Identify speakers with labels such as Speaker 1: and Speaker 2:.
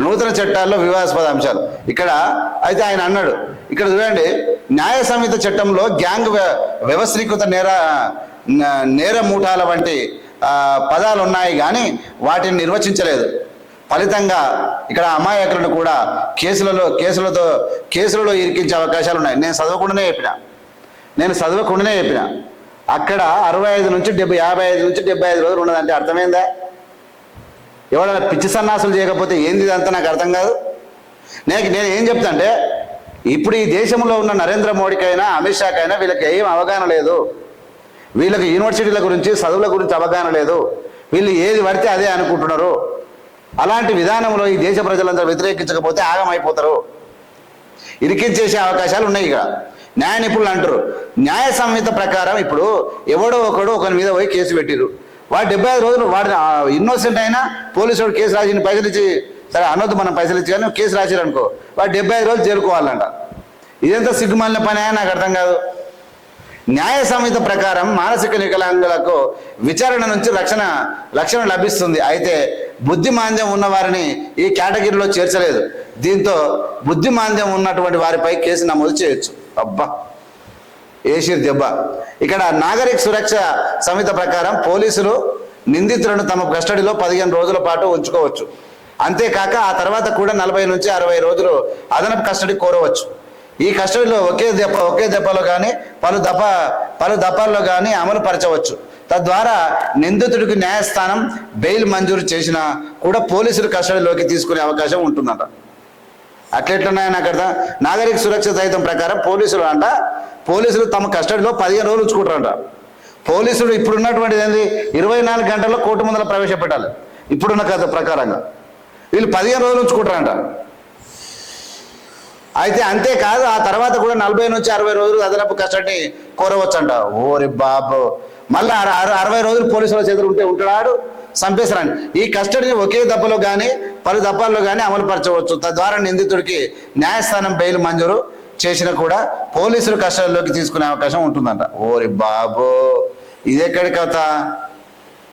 Speaker 1: నూతన చట్టాల్లో వివాదాస్పద అంశాలు. ఇక్కడ అయితే ఆయన అన్నాడు ఇక్కడ చూడండి న్యాయ సంహిత చట్టంలో గ్యాంగ్ వ్య- వ్యవస్థీకృత నేర నేర మూటాల వంటి పదాలు ఉన్నాయి కానీ వాటిని నిర్వచించలేదు. ఫలితంగా ఇక్కడ అమాయకులను కూడా కేసులలో కేసులతో కేసులలో ఇరికించే అవకాశాలు ఉన్నాయి. నేను చదవకుండానే చెప్పిన. నేను చదవకుండానే చెప్పిన. అక్కడ అరవై ఐదు నుంచి డెబ్బై యాభై ఐదు నుంచి డెబ్బై ఐదు రోజులు ఉన్నదంటే అర్థమైందా? ఎవరైనా పిచ్చి సన్నాసులు చేయకపోతే ఏంది ఇదంతా నాకు అర్థం కాదు? నేను నేను ఏం చెప్తా అంటే ఇప్పుడు ఈ దేశంలో ఉన్న నరేంద్ర మోడీకైనా అమిత్ షాకైనా వీళ్ళకి ఏం అవగాహన లేదు. వీళ్ళకి యూనివర్సిటీల గురించి చదువుల గురించి అవగాహన లేదు. వీళ్ళు ఏది పడితే అదే అనుకుంటున్నారు. అలాంటి విధానంలో ఈ దేశ ప్రజలందరూ వ్యతిరేకించకపోతే ఆగమైపోతారు. ఇరికించేసే అవకాశాలు ఉన్నాయి ఇక్కడ న్యాయ నిపుణులు అంటారు. న్యాయ సంహిత ప్రకారం ఇప్పుడు ఎవడో ఒకడు ఒకరి మీద పోయి కేసు పెట్టిరు వాడు డెబ్బై ఐదు రోజులు వాడు ఇన్నోసెంట్ అయినా పోలీసు వాడు కేసు రాసి పైసలు ఇచ్చి సరే అనొద్దు మనం పైసలు ఇచ్చి కానీ కేసు రాసిరు అనుకో వాడు డెబ్బై ఐదు రోజులు చేరుకోవాలంట ఇదంతా సిగ్గుమాలిన పని అయినా నాకు అర్థం కాదు. న్యాయ సంహిత ప్రకారం మానసిక వికలాంగులకు విచారణ నుంచి రక్షణ రక్షణ లభిస్తుంది. అయితే బుద్ధిమాంద్యం ఉన్నవారిని ఈ కేటగిరీలో చేర్చలేదు. దీంతో బుద్ధిమాంద్యం ఉన్నటువంటి వారిపై కేసు నమోదు చేయొచ్చు. అబ్బా! ఏషిర్ దెబ్బ. ఇక్కడ నాగరిక సురక్ష సంహిత ప్రకారం పోలీసులు నిందితులను తమ కస్టడీలో పదిహేను రోజుల పాటు ఉంచుకోవచ్చు. అంతేకాక ఆ తర్వాత కూడా నలభై నుంచి అరవై రోజులు అదనపు కస్టడీ కోరవచ్చు. ఈ కస్టడీలో ఒకే దెబ్బ ఒకే దెబ్బలో కానీ పలు దఫ పలు దఫాల్లో కానీ అమలు పరచవచ్చు. తద్వారా నిందితుడికి న్యాయస్థానం బెయిల్ మంజూరు చేసినా కూడా పోలీసులు కస్టడీలోకి తీసుకునే అవకాశం ఉంటుందంట. అట్లెట్లున్నాయో నాకు నాగరిక సురక్ష సహితం ప్రకారం పోలీసులు అంట. పోలీసులు తమ కస్టడీలో పదిహేను రోజులు ఉంచుకుంటారంట. పోలీసులు ఇప్పుడున్నటువంటిది ఏంది? ఇరవై నాలుగు గంటల్లో కోర్టు ముందర ప్రవేశపెట్టాలి. ఇప్పుడున్న కథ ప్రకారంగా. వీళ్ళు పదిహేను రోజులు ఉంచుకుంటారంట. అయితే అంతేకాదు ఆ తర్వాత కూడా నలభై నుంచి అరవై రోజులు అదనపు కస్టడీ కోరవచ్చంట. ఓరి బాబు. మళ్ళీ అరవై రోజులు పోలీసుల చేతులు ఉంటే ఉంటాడు. చంపేశారని. ఈ కస్టడీని ఒకే దప్పలో కానీ పలు దప్పాల్లో కానీ అమలు పరచవచ్చు తద్వారా నిందితుడికి న్యాయస్థానం బెయిల్ మంజూరు చేసినా కూడా పోలీసులు కస్టడీలోకి తీసుకునే అవకాశం ఉంటుందంట. ఓరి బాబు ఇదెక్కడి కథ?